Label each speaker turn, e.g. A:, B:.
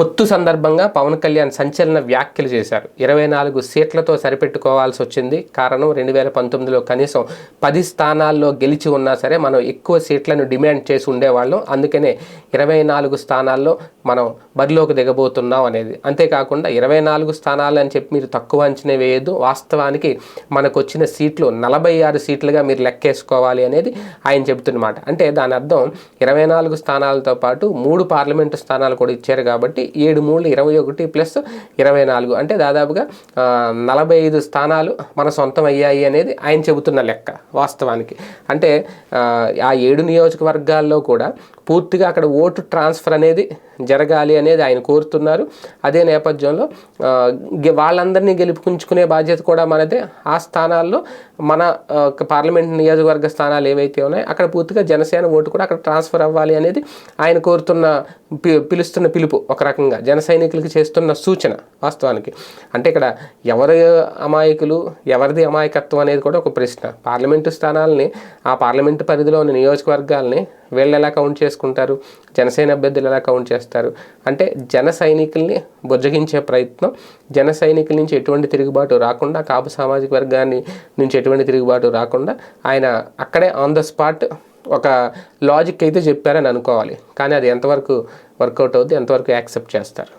A: పొత్తు సందర్భంగా పవన్ కళ్యాణ్ సంచలన వ్యాఖ్యలు చేశారు. ఇరవై నాలుగు సీట్లతో సరిపెట్టుకోవాల్సి వచ్చింది. కారణం రెండు వేల పంతొమ్మిదిలో కనీసం పది స్థానాల్లో గెలిచి ఉన్నా సరే మనం ఎక్కువ సీట్లను డిమాండ్ చేసి ఉండేవాళ్ళం. అందుకనే ఇరవై నాలుగు స్థానాల్లో మనం బరిలోకి దిగబోతున్నాం అనేది. అంతేకాకుండా ఇరవై నాలుగు స్థానాలు అని చెప్పి మీరు తక్కువ అంచనా వేయద్దు. వాస్తవానికి మనకు వచ్చిన సీట్లు నలభై ఆరు సీట్లుగా మీరు లెక్కేసుకోవాలి అనేది ఆయన చెబుతున్నమాట. అంటే దాని అర్థం ఇరవై నాలుగు స్థానాలతో పాటు మూడు పార్లమెంటు స్థానాలు కూడా ఇచ్చారు కాబట్టి ఏడు మూడు ఇరవై ఒకటి ప్లస్ ఇరవై నాలుగు. అంటే దాదాపుగా నలభై ఐదు స్థానాలు మన సొంతం అయ్యాయి అనేది ఆయన చెబుతున్న లెక్క వాస్తవానికి. అంటే ఆ ఏడు నియోజకవర్గాల్లో కూడా పూర్తిగా అక్కడ ఓటు ట్రాన్స్ఫర్ అనేది జరగాలి అనేది ఆయన కోరుతున్నారు. అదే నేపథ్యంలో వాళ్ళందరినీ గెలుపుకుంచుకునే బాధ్యత కూడా మనదే. ఆ స్థానాల్లో మన పార్లమెంట్ నియోజకవర్గ స్థానాలు ఏవైతే ఉన్నాయో అక్కడ పూర్తిగా జనసేన ఓటు కూడా అక్కడ ట్రాన్స్ఫర్ అవ్వాలి అనేది ఆయన కోరుతున్న పి- పిలుస్తున్న పిలుపు ఒక రకంగా. జన సైనికులకు చేస్తున్న సూచన వాస్తవానికి. అంటే ఇక్కడ ఎవరి అమాయకులు ఎవరిది అమాయకత్వం అనేది కూడా ఒక ప్రశ్న. పార్లమెంటు స్థానాలని ఆ పార్లమెంటు పరిధిలోని నియోజకవర్గాల్ని వీళ్ళు ఎలా కౌంట్ చేసుకుంటారు? జనసేన అభ్యర్థులు ఎలా కౌంట్ చేస్తారు? అంటే జన సైనికుల్ని బుజ్జగించే ప్రయత్నం జన సైనికుల నుంచి ఎటువంటి తిరుగుబాటు రాకుండా కాపు సామాజిక వర్గాన్ని నుంచి ఎటువంటి తిరుగుబాటు రాకుండా ఆయన అక్కడే ఆన్ ద స్పాట్ ఒక లాజిక్ అయితే చెప్పారని అనుకోవాలి. కానీ అది ఎంతవరకు వర్కౌట్ అవుద్ది ఎంతవరకు యాక్సెప్ట్ చేస్తారు?